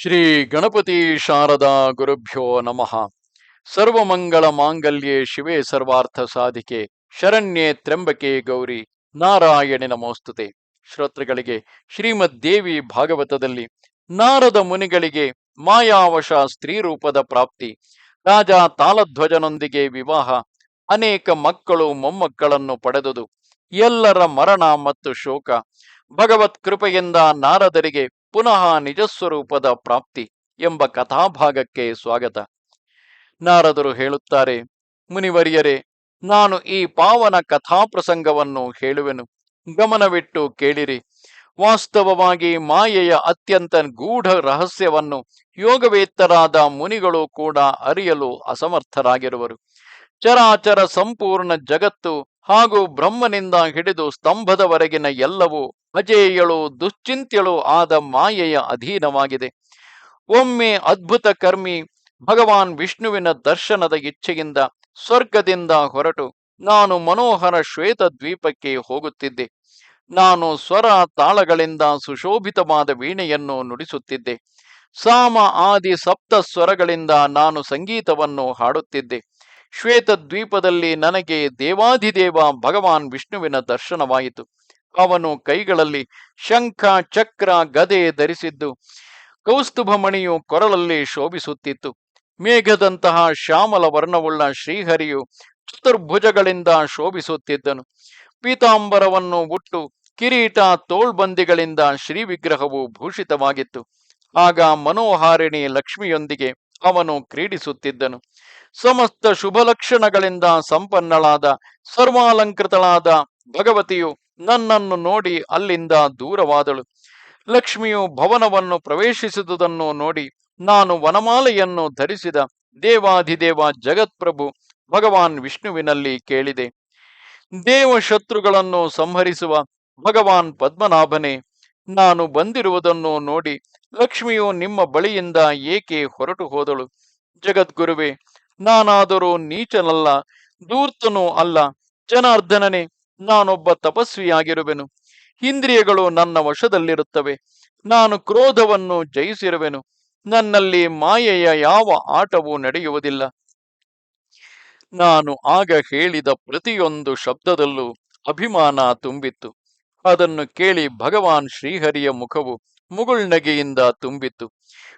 ಶ್ರೀ ಗಣಪತಿ ಶಾರದಾ ಗುರುಭ್ಯೋ ನಮಃ. ಸರ್ವಮಂಗಳ ಮಾಂಗಲ್ಯೆ ಶಿವೆ ಸರ್ವಾರ್ಥ ಸಾಧಿಕೆ, ಶರಣ್ಯೆ ತ್ರ್ಯಂಬಕೆ ಗೌರಿ, ನಾರಾಯಣಿ ನಮೋಸ್ತುತೆ. ಶ್ರೋತೃಗಳಿಗೆ ಶ್ರೀಮದ್ ದೇವಿ ಭಾಗವತದಲ್ಲಿ ನಾರದ ಮುನಿಗಳಿಗೆ ಮಾಯಾವಶ ಸ್ತ್ರೀ ರೂಪದ ಪ್ರಾಪ್ತಿ, ರಾಜ ತಾಳಧ್ವಜನೊಂದಿಗೆ ವಿವಾಹ, ಅನೇಕ ಮಕ್ಕಳು ಮೊಮ್ಮಕ್ಕಳನ್ನು ಪಡೆದುದು, ಎಲ್ಲರ ಮರಣ ಮತ್ತು ಶೋಕ ಭಗವತ್ ಕೃಪೆಯಿಂದ ನಾರದರಿಗೆ ಪುನಃ ನಿಜಸ್ವರೂಪದ ಪ್ರಾಪ್ತಿ ಎಂಬ ಕಥಾಭಾಗಕ್ಕೆ ಸ್ವಾಗತ. ನಾರದರು ಹೇಳುತ್ತಾರೆ, ಮುನಿವರಿಯರೇ, ನಾನು ಈ ಪಾವನ ಕಥಾಪ್ರಸಂಗವನ್ನು ಹೇಳುವೆನು. ಗಮನವಿಟ್ಟು ಕೇಳಿರಿ. ವಾಸ್ತವವಾಗಿ ಮಾಯೆಯ ಅತ್ಯಂತ ಗೂಢ ರಹಸ್ಯವನ್ನು ಯೋಗವೇತ್ತರಾದ ಮುನಿಗಳು ಕೂಡ ಅರಿಯಲು ಅಸಮರ್ಥರಾಗಿರುವರು. ಚರಾಚರ ಸಂಪೂರ್ಣ ಜಗತ್ತು ಹಾಗೂ ಬ್ರಹ್ಮನಿಂದ ಹಿಡಿದು ಸ್ತಂಭದವರೆಗಿನ ಎಲ್ಲವೂ ಅಜೇಯಳು, ದುಶ್ಚಿಂತ್ಯಳು ಆದ ಮಾಯೆಯ ಅಧೀನವಾಗಿದೆ. ಒಮ್ಮೆ ಅದ್ಭುತ ಕರ್ಮಿ ಭಗವಾನ್ ವಿಷ್ಣುವಿನ ದರ್ಶನದ ಇಚ್ಛೆಯಿಂದ ಸ್ವರ್ಗದಿಂದ ಹೊರಟು ನಾನು ಮನೋಹರ ಶ್ವೇತ ದ್ವೀಪಕ್ಕೆ ಹೋಗುತ್ತಿದ್ದೆ. ನಾನು ಸ್ವರ ತಾಳಗಳಿಂದ ಸುಶೋಭಿತವಾದ ವೀಣೆಯನ್ನು ನುಡಿಸುತ್ತಿದ್ದೆ. ಸಾಮ ಆದಿ ಸಪ್ತ ಸ್ವರಗಳಿಂದ ನಾನು ಸಂಗೀತವನ್ನು ಹಾಡುತ್ತಿದ್ದೆ. ಶ್ವೇತ ದ್ವೀಪದಲ್ಲಿ ನನಗೆ ದೇವಾಧಿದೇವ ಭಗವಾನ್ ವಿಷ್ಣುವಿನ ದರ್ಶನವಾಯಿತು. ಅವನು ಕೈಗಳಲ್ಲಿ ಶಂಖ, ಚಕ್ರ, ಗದೆ ಧರಿಸಿದ್ದು, ಕೌಸ್ತುಭಮಣಿಯು ಕೊರಳಲ್ಲಿ ಶೋಭಿಸುತ್ತಿತ್ತು. ಮೇಘದಂತಹ ಶ್ಯಾಮಲ ವರ್ಣವುಳ್ಳ ಶ್ರೀಹರಿಯು ಚತುರ್ಭುಜಗಳಿಂದ ಶೋಭಿಸುತ್ತಿದ್ದನು. ಪೀತಾಂಬರವನ್ನು ಉಟ್ಟು ಕಿರೀಟ ತೋಳ್ಬಂದಿಗಳಿಂದ ಶ್ರೀ ವಿಗ್ರಹವು ಭೂಷಿತವಾಗಿತ್ತು. ಆಗ ಮನೋಹಾರಿಣಿ ಲಕ್ಷ್ಮಿಯೊಂದಿಗೆ ಅವನು ಕ್ರೀಡಿಸುತ್ತಿದ್ದನು. ಸಮಸ್ತ ಶುಭ ಲಕ್ಷಣಗಳಿಂದ ಸಂಪನ್ನಳಾದ, ಸರ್ವಾಲಂಕೃತಳಾದ ಭಗವತಿಯು ನನ್ನನ್ನು ನೋಡಿ ಅಲ್ಲಿಂದ ದೂರವಾದಳು. ಲಕ್ಷ್ಮಿಯು ಭವನವನ್ನು ಪ್ರವೇಶಿಸಿದುದನ್ನು ನೋಡಿ ನಾನು ವನಮಾಲೆಯನ್ನು ಧರಿಸಿದ ದೇವಾಧಿದೇವ ಜಗತ್ಪ್ರಭು ಭಗವಾನ್ ವಿಷ್ಣುವಿನಲ್ಲಿ ಕೇಳಿದೆ. ದೇವ ಶತ್ರುಗಳನ್ನು ಸಂಹರಿಸುವ ಭಗವಾನ್ ಪದ್ಮನಾಭನೇ, ನಾನು ಬಂದಿರುವುದನ್ನು ನೋಡಿ ಲಕ್ಷ್ಮಿಯು ನಿಮ್ಮ ಬಳಿಯಿಂದ ಏಕೆ ಹೊರಟು ಹೋದಳು? ಜಗದ್ಗುರುವೆ, ನಾನಾದರೂ ನೀಚನಲ್ಲ ದೂರ್ತನೂ ಅಲ್ಲ. ಜನಾರ್ದನನೇ, ನಾನೊಬ್ಬ ತಪಸ್ವಿಯಾಗಿರುವೆನು. ಇಂದ್ರಿಯಗಳು ನನ್ನ ವಶದಲ್ಲಿರುತ್ತವೆ. ನಾನು ಕ್ರೋಧವನ್ನು ಜಯಿಸಿರುವೆನು. ನನ್ನಲ್ಲಿ ಮಾಯೆಯ ಯಾವ ಆಟವೂ ನಡೆಯುವುದಿಲ್ಲ. ನಾನು ಆಗ ಹೇಳಿದ ಪ್ರತಿಯೊಂದು ಶಬ್ದದಲ್ಲೂ ಅಭಿಮಾನ ತುಂಬಿತ್ತು. ಅದನ್ನು ಕೇಳಿ ಭಗವಾನ್ ಶ್ರೀಹರಿಯ ಮುಖವು ಮುಗುಳ್ನಗೆಯಿಂದ ತುಂಬಿತ್ತು.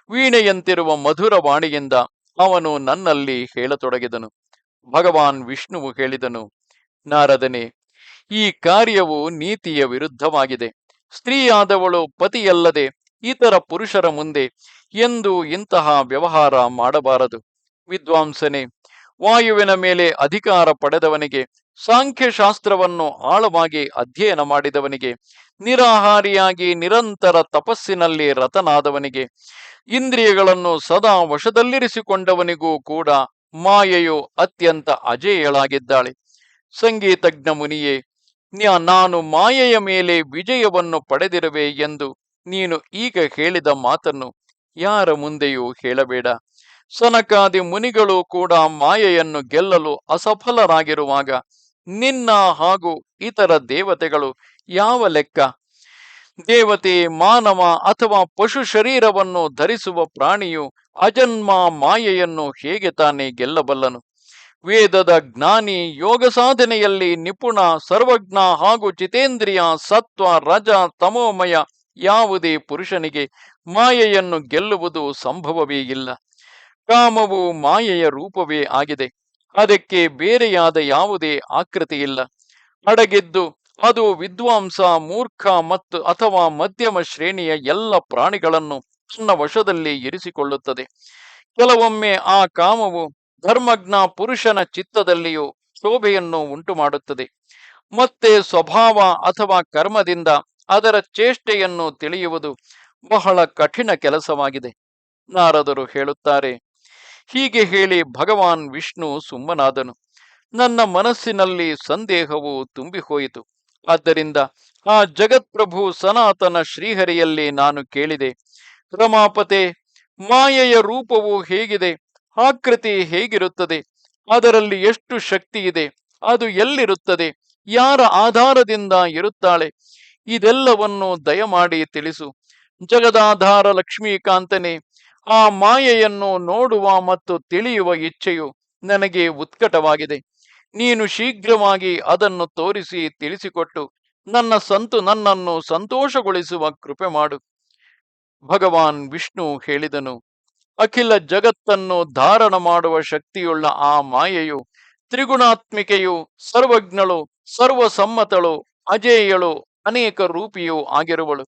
ವೀಣೆಯಂತಿರುವ ಮಧುರ ವಾಣಿಯಿಂದ ಅವನು ನನ್ನಲ್ಲಿ ಹೇಳತೊಡಗಿದನು. ಭಗವಾನ್ ವಿಷ್ಣುವು ಹೇಳಿದನು, ನಾರದನೆ, ಈ ಕಾರ್ಯವು ನೀತಿಯ ವಿರುದ್ಧವಾಗಿದೆ. ಸ್ತ್ರೀಯಾದವಳು ಪತಿಯಲ್ಲದೆ ಇತರ ಪುರುಷರ ಮುಂದೆ ಎಂದು ಇಂತಹ ವ್ಯವಹಾರ ಮಾಡಬಾರದು. ವಿದ್ವಾಂಸನೆ, ವಾಯುವಿನ ಮೇಲೆ ಅಧಿಕಾರ ಪಡೆದವನಿಗೆ ಸಾಂಖ್ಯಶಾಸ್ತ್ರವನ್ನು ಆಳವಾಗಿ ಅಧ್ಯಯನ ಮಾಡಿದವನಿಗೆ, ನಿರಾಹಾರಿಯಾಗಿ ನಿರಂತರ ತಪಸ್ಸಿನಲ್ಲಿ ರತನಾದವನಿಗೆ, ಇಂದ್ರಿಯಗಳನ್ನು ಸದಾ ವಶದಲ್ಲಿರಿಸಿಕೊಂಡವನಿಗೂ ಕೂಡ ಮಾಯೆಯು ಅತ್ಯಂತ ಅಜೇಯಳಾಗಿದ್ದಾಳೆ. ಸಂಗೀತಜ್ಞ ಮುನಿಯೇ ನ್ಯಾ- ನಾನು ಮಾಯೆಯ ಮೇಲೆ ವಿಜಯವನ್ನು ಪಡೆದಿರುವೆ ಎಂದು ನೀನು ಈಗ ಹೇಳಿದ ಮಾತನ್ನು ಯಾರ ಮುಂದೆಯೂ ಹೇಳಬೇಡ. ಸನಕಾದಿ ಮುನಿಗಳು ಕೂಡ ಮಾಯೆಯನ್ನು ಗೆಲ್ಲಲು ಅಸಫಲರಾಗಿರುವಾಗ ನಿನ್ನ ಹಾಗೂ ಇತರ ದೇವತೆಗಳು ಯಾವ ಲೆಕ್ಕ? ದೇವತೆ ಮಾನವ ಅಥವಾ ಪಶು ಶರೀರವನ್ನು ಧರಿಸುವ ಪ್ರಾಣಿಯು ಅಜನ್ಮ ಮಾಯೆಯನ್ನು ಹೇಗೆ ತಾನೇ ಗೆಲ್ಲಬಲ್ಲನು? ವೇದದ ಜ್ಞಾನಿ ಯೋಗ ಸಾಧನೆಯಲ್ಲಿ ನಿಪುಣ ಸರ್ವಜ್ಞ ಹಾಗೂ ಚಿತೇಂದ್ರಿಯ ಸತ್ವ, ರಜ, ತಮೋಮಯ ಯಾವುದೇ ಪುರುಷನಿಗೆ ಮಾಯೆಯನ್ನು ಗೆಲ್ಲುವುದು ಸಂಭವವೇ ಇಲ್ಲ. ಕಾಮವು ಮಾಯೆಯ ರೂಪವೇ ಆಗಿದೆ. ಅದಕ್ಕೆ ಬೇರೆಯಾದ ಯಾವುದೇ ಆಕೃತಿ ಇಲ್ಲ. ಅಡಗಿದ್ದು ಅದು ವಿದ್ವಾಂಸ, ಮೂರ್ಖ ಮತ್ತು ಅಥವಾ ಮಧ್ಯಮ ಶ್ರೇಣಿಯ ಎಲ್ಲ ಪ್ರಾಣಿಗಳನ್ನು ತನ್ನ ವಶದಲ್ಲಿ ಇರಿಸಿಕೊಳ್ಳುತ್ತದೆ. ಕೆಲವೊಮ್ಮೆ ಆ ಕಾಮವು ಧರ್ಮಜ್ಞ ಪುರುಷನ ಚಿತ್ತದಲ್ಲಿಯೂ ಶೋಭೆಯನ್ನು ಉಂಟು ಮಾಡುತ್ತದೆ ಮತ್ತೆ ಸ್ವಭಾವ ಅಥವಾ ಕರ್ಮದಿಂದ ಅದರ ಚೇಷ್ಟೆಯನ್ನು ತಿಳಿಯುವುದು ಬಹಳ ಕಠಿಣ ಕೆಲಸವಾಗಿದೆ. ನಾರದರು ಹೇಳುತ್ತಾರೆ ಹೀಗೆ ಹೇಳಿ ಭಗವಾನ್ ವಿಷ್ಣು ಸುಮ್ಮನಾದನು. ನನ್ನ ಮನಸ್ಸಿನಲ್ಲಿ ಸಂದೇಹವು ತುಂಬಿಹೋಯಿತು. ಆದ್ದರಿಂದ ಆ ಜಗತ್ಪ್ರಭು ಸನಾತನ ಶ್ರೀಹರಿಯಲ್ಲಿ ನಾನು ಕೇಳಿದೆ, ರಮಾಪತೆ, ಮಾಯೆಯ ರೂಪವು ಹೇಗಿದೆ, ಆಕೃತಿ ಹೇಗಿರುತ್ತದೆ, ಅದರಲ್ಲಿ ಎಷ್ಟು ಶಕ್ತಿ ಇದೆ, ಅದು ಎಲ್ಲಿರುತ್ತದೆ, ಯಾರ ಆಧಾರದಿಂದ ಇರುತ್ತಾಳೆ, ಇದೆಲ್ಲವನ್ನು ದಯಮಾಡಿ ತಿಳಿಸು. ಜಗದಾಧಾರ ಲಕ್ಷ್ಮೀಕಾಂತನೇ ಆ ಮಾಯೆಯನ್ನು ನೋಡುವ ಮತ್ತು ತಿಳಿಯುವ ಇಚ್ಛೆಯು ನನಗೆ ಉತ್ಕಟವಾಗಿದೆ. ನೀನು ಶೀಘ್ರವಾಗಿ ಅದನ್ನು ತೋರಿಸಿ ತಿಳಿಸಿಕೊಟ್ಟು ನನ್ನ ಸಂತು ನನ್ನನ್ನು ಸಂತೋಷಗೊಳಿಸುವ ಕೃಪೆ ಮಾಡು. ಭಗವಾನ್ ವಿಷ್ಣು ಹೇಳಿದನು, ಅಖಿಲ ಜಗತ್ತನ್ನು ಧಾರಣ ಮಾಡುವ ಶಕ್ತಿಯುಳ್ಳ ಆ ಮಾಯೆಯು ತ್ರಿಗುಣಾತ್ಮಿಕೆಯು, ಸರ್ವಜ್ಞಳು, ಸರ್ವಸಮ್ಮತಳು, ಅಜೇಯಳು, ಅನೇಕ ರೂಪಿಯೂ ಆಗಿರುವಳು.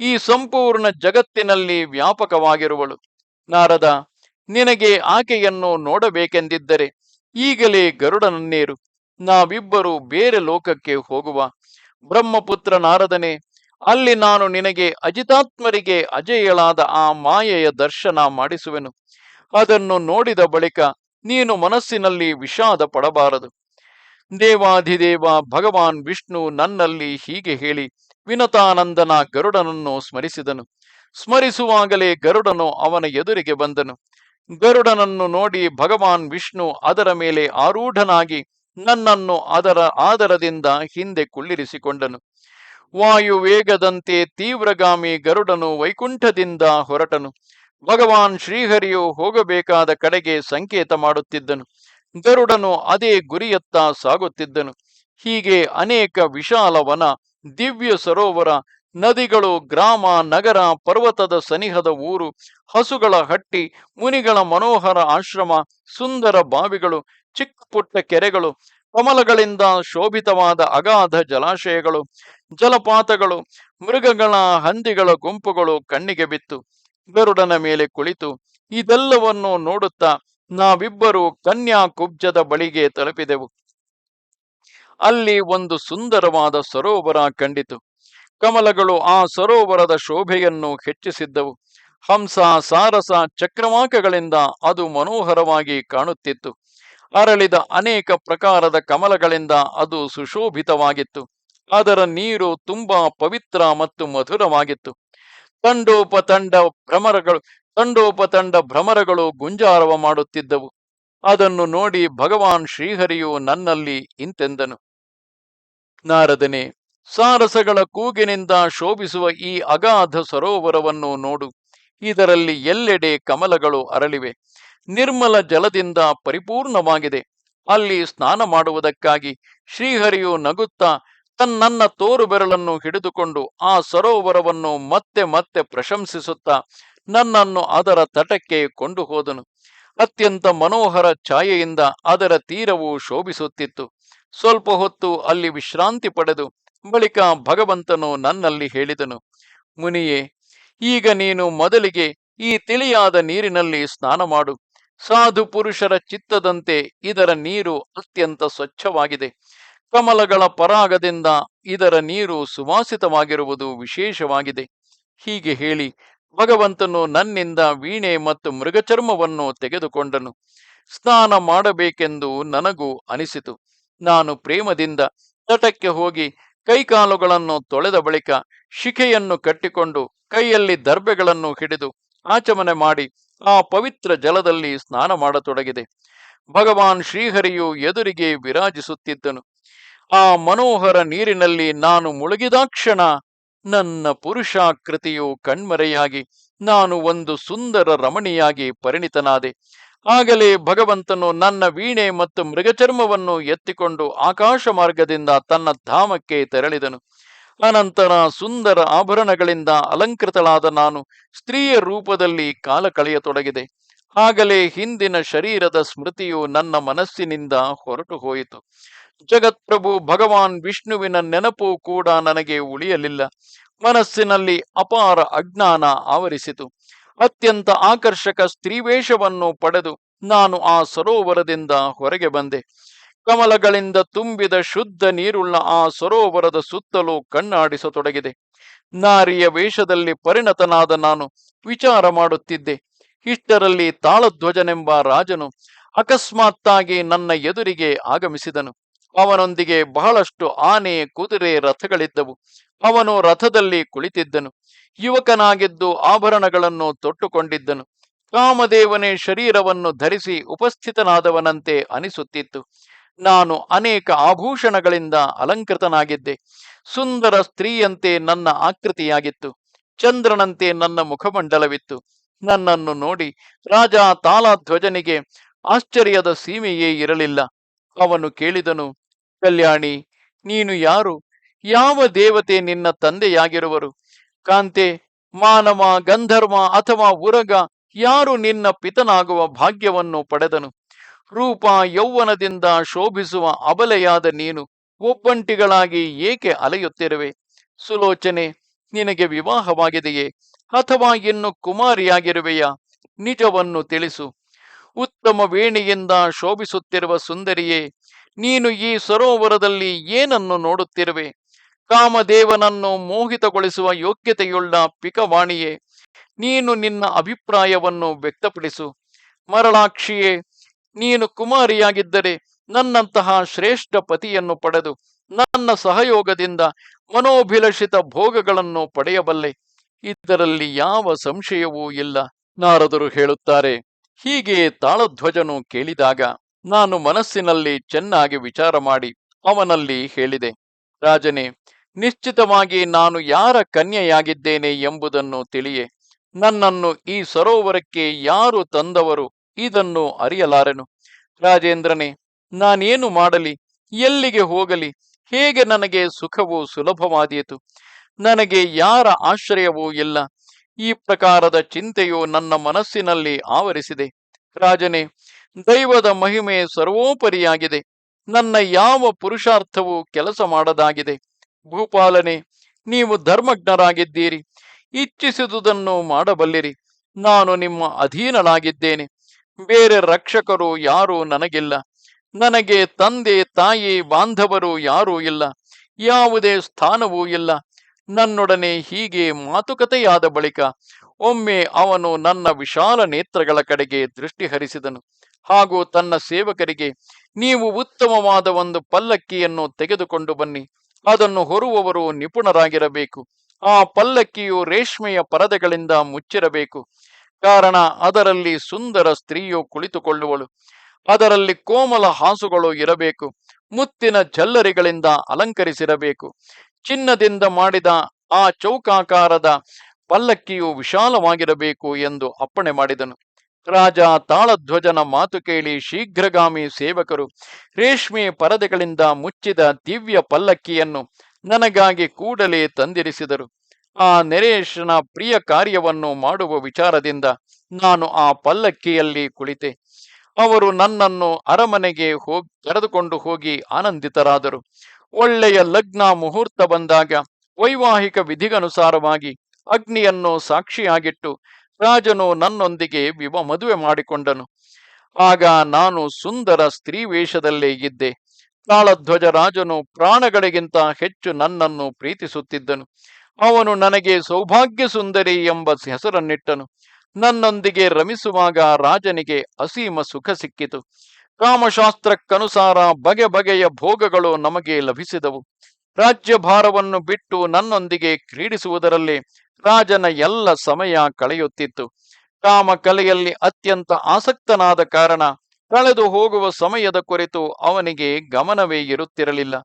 ಈ ಸಂಪೂರ್ಣ ಜಗತ್ತಿನಲ್ಲಿ ವ್ಯಾಪಕವಾಗಿರುವಳು. ನಾರದ, ನಿನಗೆ ಆಕೆಯನ್ನು ನೋಡಬೇಕೆಂದಿದ್ದರೆ ಈಗಲೇ ಗರುಡನನ್ನೇರು ನಾವಿಬ್ಬರು ಬೇರೆ ಲೋಕಕ್ಕೆ ಹೋಗುವ. ಬ್ರಹ್ಮಪುತ್ರ ನಾರದನೆ, ಅಲ್ಲಿ ನಾನು ನಿನಗೆ ಅಜಿತಾತ್ಮರಿಗೆ ಅಜೇಯಳಾದ ಆ ಮಾಯೆಯ ದರ್ಶನ ಮಾಡಿಸುವೆನು. ಅದನ್ನು ನೋಡಿದ ಬಳಿಕ ನೀನು ಮನಸ್ಸಿನಲ್ಲಿ ವಿಷಾದ ಪಡಬಾರದು. ದೇವಾಧಿದೇವ ಭಗವಾನ್ ವಿಷ್ಣು ನನ್ನಲ್ಲಿ ಹೀಗೆ ಹೇಳಿ ವಿನತಾನಂದನ ಗರುಡನನ್ನು ಸ್ಮರಿಸಿದನು. ಸ್ಮರಿಸುವಾಗಲೇ ಗರುಡನು ಅವನ ಎದುರಿಗೆ ಬಂದನು. ಗರುಡನನ್ನು ನೋಡಿ ಭಗವಾನ್ ವಿಷ್ಣು ಅದರ ಮೇಲೆ ಆರೂಢನಾಗಿ ನನ್ನನ್ನು ಅದರ ಆದರದಿಂದ ಹಿಂದೆ ಕುಳ್ಳಿರಿಸಿಕೊಂಡನು. ವಾಯು ವೇಗದಂತೆ ತೀವ್ರಗಾಮಿ ಗರುಡನು ವೈಕುಂಠದಿಂದ ಹೊರಟನು. ಭಗವಾನ್ ಶ್ರೀಹರಿಯು ಹೋಗಬೇಕಾದ ಕಡೆಗೆ ಸಂಕೇತ ಮಾಡುತ್ತಿದ್ದನು. ಗರುಡನು ಅದೇ ಗುರಿಯತ್ತ ಸಾಗುತ್ತಿದ್ದನು. ಹೀಗೆ ಅನೇಕ ವಿಶಾಲವನ ದಿವ್ಯ ಸರೋವರ, ನದಿಗಳು, ಗ್ರಾಮ, ನಗರ, ಪರ್ವತದ ಸನಿಹದ ಊರು, ಹಸುಗಳ ಹಟ್ಟಿ, ಮುನಿಗಳ ಮನೋಹರ ಆಶ್ರಮ, ಸುಂದರ ಬಾವಿಗಳು ಚಿಕ್ಕ ಪುಟ್ಟ ಕೆರೆಗಳು, ಕಮಲಗಳಿಂದ ಶೋಭಿತವಾದ ಅಗಾಧ ಜಲಾಶಯಗಳು, ಜಲಪಾತಗಳು, ಮೃಗಗಳ ಹಂದಿಗಳ ಗುಂಪುಗಳು ಕಣ್ಣಿಗೆ ಬಿತ್ತು, ಗರುಡನ ಮೇಲೆ ಕುಳಿತು ಇದೆಲ್ಲವನ್ನು ನೋಡುತ್ತಾ ನಾವಿಬ್ಬರು ಕನ್ಯಾ ಕುಬ್ಜದ ಬಳಿಗೆ ತಲುಪಿದೆವು. ಅಲ್ಲಿ ಒಂದು ಸುಂದರವಾದ ಸರೋವರ ಕಂಡಿತು. ಕಮಲಗಳು ಆ ಸರೋವರದ ಶೋಭೆಯನ್ನು ಹೆಚ್ಚಿಸಿದ್ದವು. ಹಂಸ, ಸಾರಸ, ಚಕ್ರವಾಕಗಳಿಂದ ಅದು ಮನೋಹರವಾಗಿ ಕಾಣುತ್ತಿತ್ತು. ಅರಳಿದ ಅನೇಕ ಪ್ರಕಾರದ ಕಮಲಗಳಿಂದ ಅದು ಸುಶೋಭಿತವಾಗಿತ್ತು. ಅದರ ನೀರು ತುಂಬಾ ಪವಿತ್ರ ಮತ್ತು ಮಧುರವಾಗಿತ್ತು. ತಂಡೋಪತಂಡ ಭ್ರಮರಗಳು ತಂಡೋಪತಂಡ ಭ್ರಮರಗಳು ಗುಂಜಾರವ ಮಾಡುತ್ತಿದ್ದವು. ಅದನ್ನು ನೋಡಿ ಭಗವಾನ್ ಶ್ರೀಹರಿಯು ನನ್ನಲ್ಲಿ ಇಂತೆಂದನು. ನಾರದನೆ, ಸಾರಸಗಳ ಕೂಗಿನಿಂದ ಶೋಭಿಸುವ ಈ ಅಗಾಧ ಸರೋವರವನ್ನು ನೋಡು. ಇದರಲ್ಲಿ ಎಲ್ಲೆಡೆ ಕಮಲಗಳು ಅರಳಿವೆ. ನಿರ್ಮಲ ಜಲದಿಂದ ಪರಿಪೂರ್ಣವಾಗಿದೆ. ಅಲ್ಲಿ ಸ್ನಾನ ಮಾಡುವುದಕ್ಕಾಗಿ ಶ್ರೀಹರಿಯು ನಗುತ್ತಾ ತನ್ನನ್ನ ತೋರು ಬೆರಳನ್ನು ಹಿಡಿದುಕೊಂಡು ಆ ಸರೋವರವನ್ನು ಮತ್ತೆ ಮತ್ತೆ ಪ್ರಶಂಸಿಸುತ್ತಾ ನನ್ನನ್ನು ಅದರ ತಟಕ್ಕೆ ಕೊಂಡು ಹೋದನು ಅತ್ಯಂತ ಮನೋಹರ ಛಾಯೆಯಿಂದ ಅದರ ತೀರವು ಶೋಭಿಸುತ್ತಿತ್ತು. ಸ್ವಲ್ಪ ಹೊತ್ತು ಅಲ್ಲಿ ವಿಶ್ರಾಂತಿ ಪಡೆದು ಬಳಿಕ ಭಗವಂತನು ನನ್ನಲ್ಲಿ ಹೇಳಿದನು, ಮುನಿಯೇ, ಈಗ ನೀನು ಮೊದಲಿಗೆ ಈ ತಿಳಿಯಾದ ನೀರಿನಲ್ಲಿ ಸ್ನಾನ ಮಾಡು. ಸಾಧು ಪುರುಷರ ಚಿತ್ತದಂತೆ ಇದರ ನೀರು ಅತ್ಯಂತ ಸ್ವಚ್ಛವಾಗಿದೆ. ಕಮಲಗಳ ಪರಾಗದಿಂದ ಇದರ ನೀರು ಸುವಾಸಿತವಾಗಿರುವುದು ವಿಶೇಷವಾಗಿದೆ. ಹೀಗೆ ಹೇಳಿ ಭಗವಂತನು ನನ್ನಿಂದ ವೀಣೆ ಮತ್ತು ಮೃಗಚರ್ಮವನ್ನು ತೆಗೆದುಕೊಂಡನು. ಸ್ನಾನ ಮಾಡಬೇಕೆಂದು ನನಗೂ ಅನಿಸಿತು. ನಾನು ಪ್ರೇಮದಿಂದ ತಟಕ್ಕೆ ಹೋಗಿ ಕೈಕಾಲುಗಳನ್ನು ತೊಳೆದ ಬಳಿಕ ಶಿಖೆಯನ್ನು ಕಟ್ಟಿಕೊಂಡು ಕೈಯಲ್ಲಿ ದರ್ಬೆಗಳನ್ನು ಹಿಡಿದು ಆಚಮನೆ ಮಾಡಿ ಆ ಪವಿತ್ರ ಜಲದಲ್ಲಿ ಸ್ನಾನ ಮಾಡತೊಡಗಿದೆ. ಭಗವಾನ್ ಶ್ರೀಹರಿಯು ಎದುರಿಗೆ ವಿರಾಜಿಸುತ್ತಿದ್ದನು. ಆ ಮನೋಹರ ನೀರಿನಲ್ಲಿ ನಾನು ಮುಳುಗಿದಾಕ್ಷಣ ನನ್ನ ಪುರುಷಾಕೃತಿಯು ಕಣ್ಮರೆಯಾಗಿ ನಾನು ಒಂದು ಸುಂದರ ರಮಣಿಯಾಗಿ ಪರಿಣಿತನಾದೆ. ಆಗಲೇ ಭಗವಂತನು ನನ್ನ ವೀಣೆ ಮತ್ತು ಮೃಗಚರ್ಮವನ್ನು ಎತ್ತಿಕೊಂಡು ಆಕಾಶ ಮಾರ್ಗದಿಂದ ತನ್ನ ಧಾಮಕ್ಕೆ ತೆರಳಿದನು. ಅನಂತರ ಸುಂದರ ಆಭರಣಗಳಿಂದ ಅಲಂಕೃತಳಾದ ನಾನು ಸ್ತ್ರೀಯ ರೂಪದಲ್ಲಿ ಕಾಲ ಕಳೆಯತೊಡಗಿದೆ. ಆಗಲೇ ಹಿಂದಿನ ಶರೀರದ ಸ್ಮೃತಿಯು ನನ್ನ ಮನಸ್ಸಿನಿಂದ ಹೊರಟು ಹೋಯಿತು ಜಗತ್ಪ್ರಭು ಭಗವಾನ್ ವಿಷ್ಣುವಿನ ನೆನಪು ಕೂಡ ನನಗೆ ಉಳಿಯಲಿಲ್ಲ. ಮನಸ್ಸಿನಲ್ಲಿ ಅಪಾರ ಅಜ್ಞಾನ ಆವರಿಸಿತು. ಅತ್ಯಂತ ಆಕರ್ಷಕ ಸ್ತ್ರೀವೇಷವನ್ನು ಪಡೆದು ನಾನು ಆ ಸರೋವರದಿಂದ ಹೊರಗೆ ಬಂದೆ. ಕಮಲಗಳಿಂದ ತುಂಬಿದ ಶುದ್ಧ ನೀರುಳ್ಳ ಆ ಸರೋವರದ ಸುತ್ತಲೂ ಕಣ್ಣಾಡಿಸತೊಡಗಿದೆ. ನಾರಿಯ ವೇಷದಲ್ಲಿ ಪರಿಣತನಾದ ನಾನು ವಿಚಾರ ಮಾಡುತ್ತಿದ್ದೆ. ಇಷ್ಟರಲ್ಲಿ ತಾಳಧ್ವಜನೆಂಬ ರಾಜನು ಅಕಸ್ಮಾತ್ತಾಗಿ ನನ್ನ ಎದುರಿಗೆ ಆಗಮಿಸಿದನು. ಅವನೊಂದಿಗೆ ಬಹಳಷ್ಟು ಆನೆ, ಕುದುರೆ, ರಥಗಳಿದ್ದವು. ಅವನು ರಥದಲ್ಲಿ ಕುಳಿತಿದ್ದನು. ಯುವಕನಾಗಿದ್ದು ಆಭರಣಗಳನ್ನು ತೊಟ್ಟುಕೊಂಡಿದ್ದನು. ಕಾಮದೇವನೇ ಶರೀರವನ್ನು ಧರಿಸಿ ಉಪಸ್ಥಿತನಾದವನಂತೆ ಅನಿಸುತ್ತಿತ್ತು. ನಾನು ಅನೇಕ ಆಭೂಷಣಗಳಿಂದ ಅಲಂಕೃತನಾಗಿದ್ದೆ. ಸುಂದರ ಸ್ತ್ರೀಯಂತೆ ನನ್ನ ಆಕೃತಿಯಾಗಿತ್ತು. ಚಂದ್ರನಂತೆ ನನ್ನ ಮುಖಮಂಡಲವಿತ್ತು. ನನ್ನನ್ನು ನೋಡಿ ರಾಜ ತಾಲಾಧ್ವಜನಿಗೆ ಆಶ್ಚರ್ಯದ ಸೀಮೆಯೇ ಇರಲಿಲ್ಲ. ಅವನು ಕೇಳಿದನು ಕಲ್ಯಾಣಿ, ನೀನು ಯಾರು? ಯಾವ ದೇವತೆ ನಿನ್ನ ತಂದೆಯಾಗಿರುವರು? ಕಾಂತೆ, ಮಾನವ, ಗಂಧರ್ವ ಅಥವಾ ಉರಗ, ಯಾರು ನಿನ್ನ ಪಿತನಾಗುವ ಭಾಗ್ಯವನ್ನು ಪಡೆದನು? ರೂಪ, ಯೌವನದಿಂದ ಶೋಭಿಸುವ ಅಬಲೆಯಾದ ನೀನು, ಒಬ್ಬಂಟಿಗಳಾಗಿ ಏಕೆ ಅಲೆಯುತ್ತಿರುವೆ? ಸುಲೋಚನೆ, ನಿನಗೆ ವಿವಾಹವಾಗಿದೆಯೇ? ಅಥವಾ ಇನ್ನು ಕುಮಾರಿಯಾಗಿರುವೆಯಾ? ನಿಜವನ್ನು ತಿಳಿಸು. ಉತ್ತಮ ವೇಣಿಯಿಂದ ಶೋಭಿಸುತ್ತಿರುವ ಸುಂದರಿಯೇ ನೀನು ಈ ಸರೋವರದಲ್ಲಿ ಏನನ್ನು ನೋಡುತ್ತಿರುವೆ? ಕಾಮದೇವನನ್ನು ಮೋಹಿತಗೊಳಿಸುವ ಯೋಗ್ಯತೆಯುಳ್ಳ ಪಿಕವಾಣಿಯೇ, ನೀನು ನಿನ್ನ ಅಭಿಪ್ರಾಯವನ್ನು ವ್ಯಕ್ತಪಡಿಸು. ಮರಳಾಕ್ಷಿಯೇ, ನೀನು ಕುಮಾರಿಯಾಗಿದ್ದರೆ ನನ್ನಂತಹ ಶ್ರೇಷ್ಠ ಪತಿಯನ್ನು ಪಡೆದು ನನ್ನ ಸಹಯೋಗದಿಂದ ಮನೋಭಿಲಷಿತ ಭೋಗಗಳನ್ನು ಪಡೆಯಬಲ್ಲೆ. ಇದರಲ್ಲಿ ಯಾವ ಸಂಶಯವೂ ಇಲ್ಲ, ನಾರದರು ಹೇಳುತ್ತಾರೆ. ಹೀಗೆ ತಾಳಧ್ವಜನು ಕೇಳಿದಾಗ ನಾನು ಮನಸ್ಸಿನಲ್ಲಿ ಚೆನ್ನಾಗಿ ವಿಚಾರ ಮಾಡಿ ಅವನಲ್ಲಿ ಹೇಳಿದೆ, ರಾಜನೇ, ನಿಶ್ಚಿತವಾಗಿ ನಾನು ಯಾರ ಕನ್ಯೆಯಾಗಿದ್ದೇನೆ ಎಂಬುದನ್ನು ತಿಳಿಯೆ. ನನ್ನನ್ನು ಈ ಸರೋವರಕ್ಕೆ ಯಾರು ತಂದವರು ಇದನ್ನು ಅರಿಯಲಾರೆನು. ರಾಜೇಂದ್ರನೇ, ನಾನೇನು ಮಾಡಲಿ? ಎಲ್ಲಿಗೆ ಹೋಗಲಿ? ಹೇಗೆ ನನಗೆ ಸುಖವು ಸುಲಭವಾದೀತು? ನನಗೆ ಯಾರ ಆಶ್ರಯವೂ ಇಲ್ಲ. ಈ ಪ್ರಕಾರದ ಚಿಂತೆಯು ನನ್ನ ಮನಸ್ಸಿನಲ್ಲಿ ಆವರಿಸಿದೆ. ರಾಜನೇ ದೈವದ ಮಹಿಮೆ ಸರ್ವೋಪರಿಯಾಗಿದೆ. ನನ್ನ ಯಾವ ಪುರುಷಾರ್ಥವೂ ಕೆಲಸ ಮಾಡದಾಗಿದೆ. ಭೂಪಾಲನೆ, ನೀವು ಧರ್ಮಜ್ಞರಾಗಿದ್ದೀರಿ. ಇಚ್ಛಿಸಿದುದನ್ನು ಮಾಡಬಲ್ಲಿರಿ. ನಾನು ನಿಮ್ಮ ಅಧೀನನಾಗಿದ್ದೇನೆ ಬೇರೆ ರಕ್ಷಕರು ಯಾರೂ ನನಗಿಲ್ಲ. ನನಗೆ ತಂದೆ, ತಾಯಿ, ಬಾಂಧವರು ಯಾರೂ ಇಲ್ಲ. ಯಾವುದೇ ಸ್ಥಾನವೂ ಇಲ್ಲ. ನನ್ನೊಡನೆ ಹೀಗೆ ಮಾತುಕತೆಯಾದ ಬಳಿಕ ಒಮ್ಮೆ ಅವನು ನನ್ನ ವಿಶಾಲ ನೇತ್ರಗಳ ಕಡೆಗೆ ದೃಷ್ಟಿ ಹರಿಸಿದನು ಹಾಗೂ ತನ್ನ ಸೇವಕರಿಗೆ, ನೀವು ಉತ್ತಮವಾದ ಒಂದು ಪಲ್ಲಕ್ಕಿಯನ್ನು ತೆಗೆದುಕೊಂಡು ಬನ್ನಿ. ಅದನ್ನು ಹೊರುವವರು ನಿಪುಣರಾಗಿರಬೇಕು. ಆ ಪಲ್ಲಕ್ಕಿಯು ರೇಷ್ಮೆಯ ಪರದೆಗಳಿಂದ ಮುಚ್ಚಿರಬೇಕು. ಕಾರಣ, ಅದರಲ್ಲಿ ಸುಂದರ ಸ್ತ್ರೀಯು ಕುಳಿತುಕೊಳ್ಳುವಳು. ಅದರಲ್ಲಿ ಕೋಮಲ ಹಾಸುಗಳು ಇರಬೇಕು. ಮುತ್ತಿನ ಜಲ್ಲರಿಗಳಿಂದ ಅಲಂಕರಿಸಿರಬೇಕು. ಚಿನ್ನದಿಂದ ಮಾಡಿದ ಆ ಚೌಕಾಕಾರದ ಪಲ್ಲಕ್ಕಿಯು ವಿಶಾಲವಾಗಿರಬೇಕು ಎಂದು ಅಪ್ಪಣೆ ಮಾಡಿದನು. ರಾಜ ತಾಳಧ್ವಜನ ಮಾತು ಕೇಳಿ ಶೀಘ್ರಗಾಮಿ ಸೇವಕರು, ರೇಷ್ಮೆ ಪರದೆಗಳಿಂದ ಮುಚ್ಚಿದ ದಿವ್ಯ ಪಲ್ಲಕ್ಕಿಯನ್ನು ನನಗಾಗಿ ಕೂಡಲೇ ತಂದಿರಿಸಿದರು. ಆ ನರೇಶನ ಪ್ರಿಯ ಕಾರ್ಯವನ್ನು ಮಾಡುವ ವಿಚಾರದಿಂದ ನಾನು ಆ ಪಲ್ಲಕ್ಕಿಯಲ್ಲಿ ಕುಳಿತೆ. ಅವರು ನನ್ನನ್ನು ಅರಮನೆಗೆ ಹೋಗಿ ಕರೆದುಕೊಂಡು ಹೋಗಿ ಆನಂದಿತರಾದರು. ಒಳ್ಳೆಯ ಲಗ್ನ ಮುಹೂರ್ತ ಬಂದಾಗ ವೈವಾಹಿಕ ವಿಧಿಗನುಸಾರವಾಗಿ ಅಗ್ನಿಯನ್ನು ಸಾಕ್ಷಿಯಾಗಿಟ್ಟು ರಾಜನು ನನ್ನೊಂದಿಗೆ ವಿವ ಮದುವೆ ಮಾಡಿಕೊಂಡನು. ಆಗ ನಾನು ಸುಂದರ ಸ್ತ್ರೀ ವೇಷದಲ್ಲೇ ಇದ್ದೆ. ಕಾಳಧ್ವಜ ರಾಜನು ಪ್ರಾಣಗಳಿಗಿಂತ ಹೆಚ್ಚು ನನ್ನನ್ನು ಪ್ರೀತಿಸುತ್ತಿದ್ದನು. ಅವನು ನನಗೆ ಸೌಭಾಗ್ಯ ಸುಂದರಿ ಎಂಬ ಹೆಸರನ್ನಿಟ್ಟನು. ನನ್ನೊಂದಿಗೆ ರಮಿಸುವಾಗ ರಾಜನಿಗೆ ಅಸೀಮ ಸುಖ ಸಿಕ್ಕಿತು. ಕಾಮಶಾಸ್ತ್ರಕ್ಕನುಸಾರ ಬಗೆ ಬಗೆಯ ಭೋಗಗಳು ನಮಗೆ ಲಭಿಸಿದವು. ರಾಜ್ಯಭಾರವನ್ನು ಬಿಟ್ಟು ನನ್ನೊಂದಿಗೆ ಕ್ರೀಡಿಸುವುದರಲ್ಲಿ ರಾಜನ ಎಲ್ಲ ಸಮಯ ಕಳೆಯುತ್ತಿತ್ತು. ಕಾಮ ಕಲೆಯಲ್ಲಿ ಅತ್ಯಂತ ಆಸಕ್ತನಾದ ಕಾರಣ ಕಳೆದು ಹೋಗುವ ಸಮಯದ ಕುರಿತು ಅವನಿಗೆ ಗಮನವೇ ಇರುತ್ತಿರಲಿಲ್ಲ.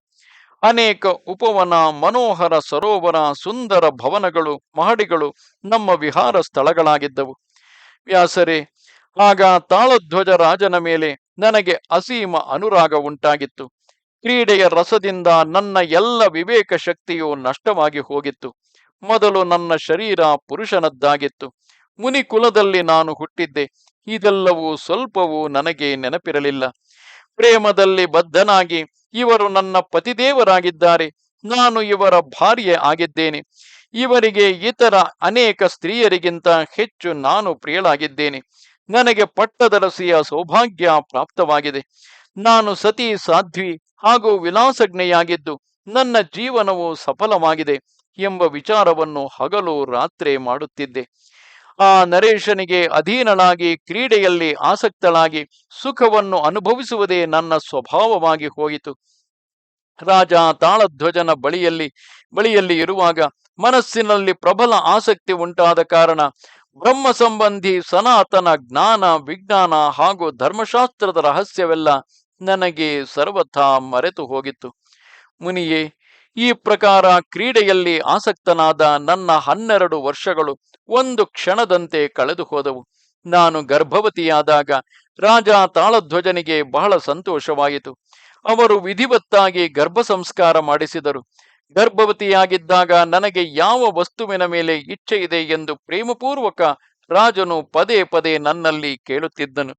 ಅನೇಕ ಉಪವನ, ಮನೋಹರ, ಸರೋವರ, ಸುಂದರ ಭವನಗಳು, ಮಹಡಿಗಳು ನಮ್ಮ ವಿಹಾರ ಸ್ಥಳಗಳಾಗಿದ್ದವು. ವ್ಯಾಸರೇ, ಆಗ ತಾಳಧ್ವಜ ರಾಜನ ಮೇಲೆ ನನಗೆ ಅಸೀಮ ಅನುರಾಗ ಉಂಟಾಗಿತ್ತು. ಕ್ರೀಡೆಯ ರಸದಿಂದ ನನ್ನ ಎಲ್ಲ ವಿವೇಕ ಶಕ್ತಿಯು ನಷ್ಟವಾಗಿ ಹೋಗಿತ್ತು. ಮೊದಲು ನನ್ನ ಶರೀರ ಪುರುಷನದ್ದಾಗಿತ್ತು. ಮುನಿ ಕುಲದಲ್ಲಿ ನಾನು ಹುಟ್ಟಿದ್ದೆ. ಇದೆಲ್ಲವೂ ಸ್ವಲ್ಪವೂ ನನಗೆ ನೆನಪಿರಲಿಲ್ಲ. ಪ್ರೇಮದಲ್ಲಿ ಬದ್ಧನಾಗಿ ಇವರು ನನ್ನ ಪತಿದೇವರಾಗಿದ್ದಾರೆ. ನಾನು ಇವರ ಭಾರ್ಯೆ ಆಗಿದ್ದೇನೆ. ಇವರಿಗೆ ಇತರ ಅನೇಕ ಸ್ತ್ರೀಯರಿಗಿಂತ ಹೆಚ್ಚು ನಾನು ಪ್ರಿಯಳಾಗಿದ್ದೇನೆ. ನನಗೆ ಪಟ್ಟದರಸಿಯ ಸೌಭಾಗ್ಯ ಪ್ರಾಪ್ತವಾಗಿದೆ. ನಾನು ಸತಿ ಸಾಧ್ವಿ ಹಾಗೂ ವಿಲಾಸಜ್ಞೆಯಾಗಿದ್ದು ನನ್ನ ಜೀವನವು ಸಫಲವಾಗಿದೆ ಎಂಬ ವಿಚಾರವನ್ನು ಹಗಲು ರಾತ್ರಿ ಮಾಡುತ್ತಿದ್ದೆ. ಆ ನರೇಶನಿಗೆ ಅಧೀನಳಾಗಿ ಕ್ರೀಡೆಯಲ್ಲಿ ಆಸಕ್ತಳಾಗಿ ಸುಖವನ್ನು ಅನುಭವಿಸುವುದೇ ನನ್ನ ಸ್ವಭಾವವಾಗಿ ಹೋಯಿತು. ರಾಜ ತಾಳಧ್ವಜನ ಬಳಿಯಲ್ಲಿ ಬಳಿಯಲ್ಲಿ ಇರುವಾಗ ಮನಸ್ಸಿನಲ್ಲಿ ಪ್ರಬಲ ಆಸಕ್ತಿ ಉಂಟಾದ ಕಾರಣ ಬ್ರಹ್ಮ ಸಂಬಂಧಿ ಸನಾತನ ಜ್ಞಾನ ವಿಜ್ಞಾನ ಹಾಗೂ ಧರ್ಮಶಾಸ್ತ್ರದ ರಹಸ್ಯವೆಲ್ಲ ನನಗೆ ಸರ್ವಥಾ ಮರೆತು ಹೋಗಿತ್ತು. ಮುನಿಯೇ, ಈ ಪ್ರಕಾರ ಕ್ರೀಡೆಯಲ್ಲಿ ಆಸಕ್ತನಾದ ನನ್ನ ಹನ್ನೆರಡು ವರ್ಷಗಳು ಒಂದು ಕ್ಷಣದಂತೆ ಕಳೆದು ಹೋದವು. ನಾನು ಗರ್ಭವತಿಯಾದಾಗ ರಾಜ ತಾಳಧ್ವಜನಿಗೆ ಬಹಳ ಸಂತೋಷವಾಯಿತು. ಅವರು ವಿಧಿವತ್ತಾಗಿ ಗರ್ಭ ಸಂಸ್ಕಾರ ಮಾಡಿಸಿದರು. ಗರ್ಭವತಿಯಾಗಿದ್ದಾಗ ನನಗೆ ಯಾವ ವಸ್ತುವಿನ ಮೇಲೆ ಇಚ್ಛೆ ಇದೆ ಎಂದು ಪ್ರೇಮಪೂರ್ವಕ ರಾಜನು ಪದೇ ಪದೇ ನನ್ನಲ್ಲಿ ಕೇಳುತ್ತಿದ್ದನು.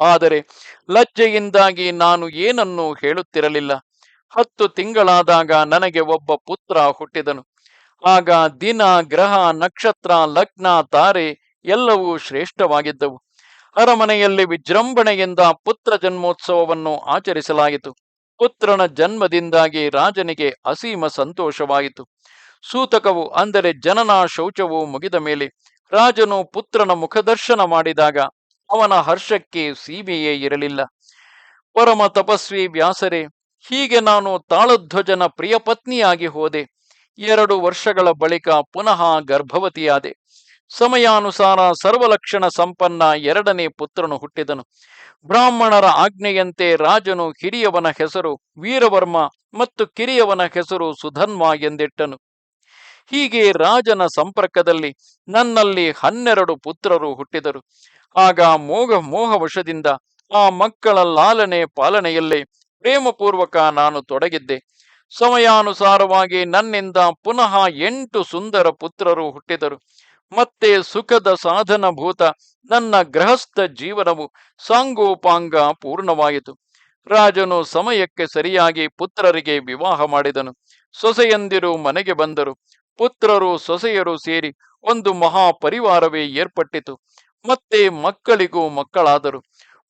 ಆದರೆ ಲಜ್ಜೆಯಿಂದಾಗಿ ನಾನು ಏನನ್ನು ಹೇಳುತ್ತಿರಲಿಲ್ಲ. ಹತ್ತು ತಿಂಗಳಾದಾಗ ನನಗೆ ಒಬ್ಬ ಪುತ್ರ ಹುಟ್ಟಿದನು. ಆಗ ದಿನ, ಗ್ರಹ, ನಕ್ಷತ್ರ, ಲಗ್ನ, ತಾರೆ ಎಲ್ಲವೂ ಶ್ರೇಷ್ಠವಾಗಿದ್ದವು. ಅರಮನೆಯಲ್ಲಿ ವಿಜೃಂಭಣೆಯಿಂದ ಪುತ್ರ ಜನ್ಮೋತ್ಸವವನ್ನು ಆಚರಿಸಲಾಯಿತು. ಪುತ್ರನ ಜನ್ಮದಿಂದಾಗಿ ರಾಜನಿಗೆ ಅಸೀಮ ಸಂತೋಷವಾಯಿತು. ಸೂತಕವು ಅಂದರೆ ಜನನ ಶೌಚವು ಮುಗಿದ ಮೇಲೆ ರಾಜನು ಪುತ್ರನ ಮುಖದರ್ಶನ ಮಾಡಿದಾಗ ಅವನ ಹರ್ಷಕ್ಕೆ ಸೀಮೆಯೇ ಇರಲಿಲ್ಲ. ಪರಮ ತಪಸ್ವಿ ವ್ಯಾಸರೇ, ಹೀಗೆ ನಾನು ತಾಳಧ್ವಜನ ಪ್ರಿಯ ಪತ್ನಿಯಾಗಿ ಹೋದೆ. ಎರಡು ವರ್ಷಗಳ ಬಳಿಕ ಪುನಃ ಗರ್ಭವತಿಯಾದೆ. ಸಮಯಾನುಸಾರ ಸರ್ವಲಕ್ಷಣ ಸಂಪನ್ನ ಎರಡನೇ ಪುತ್ರನು ಹುಟ್ಟಿದನು. ಬ್ರಾಹ್ಮಣರ ಆಜ್ಞೆಯಂತೆ ರಾಜನು ಹಿರಿಯವನ ಹೆಸರು ವೀರವರ್ಮ ಮತ್ತು ಕಿರಿಯವನ ಹೆಸರು ಸುಧನ್ವ ಎಂದಿಟ್ಟನು. ಹೀಗೆ ರಾಜನ ಸಂಪರ್ಕದಲ್ಲಿ ನನ್ನಲ್ಲಿ ಹನ್ನೆರಡು ಪುತ್ರರು ಹುಟ್ಟಿದರು. ಆಗ ಮೋಹ ಮೋಹವಶದಿಂದ ಆ ಮಕ್ಕಳ ಲಾಲನೆ ಪಾಲನೆಯಲ್ಲೇ ಪ್ರೇಮಪೂರ್ವಕ ನಾನು ತೊಡಗಿದ್ದೆ. ಸಮಯಾನುಸಾರವಾಗಿ ನನ್ನಿಂದ ಪುನಃ ಎಂಟು ಸುಂದರ ಪುತ್ರರು ಹುಟ್ಟಿದರು. ಮತ್ತೆ ಸುಖದ ಸಾಧನಭೂತ ನನ್ನ ಗೃಹಸ್ಥ ಜೀವನವು ಸಾಂಗೋಪಾಂಗ ಪೂರ್ಣವಾಯಿತು. ರಾಜನು ಸಮಯಕ್ಕೆ ಸರಿಯಾಗಿ ಪುತ್ರರಿಗೆ ವಿವಾಹ ಮಾಡಿದನು. ಸೊಸೆಯಂದಿರು ಮನೆಗೆ ಬಂದರು. ಪುತ್ರರು, ಸೊಸೆಯರು ಸೇರಿ ಒಂದು ಮಹಾ ಪರಿವಾರವೇ ಏರ್ಪಟ್ಟಿತು. ಮತ್ತೆ ಮಕ್ಕಳಿಗೂ ಮಕ್ಕಳಾದರು.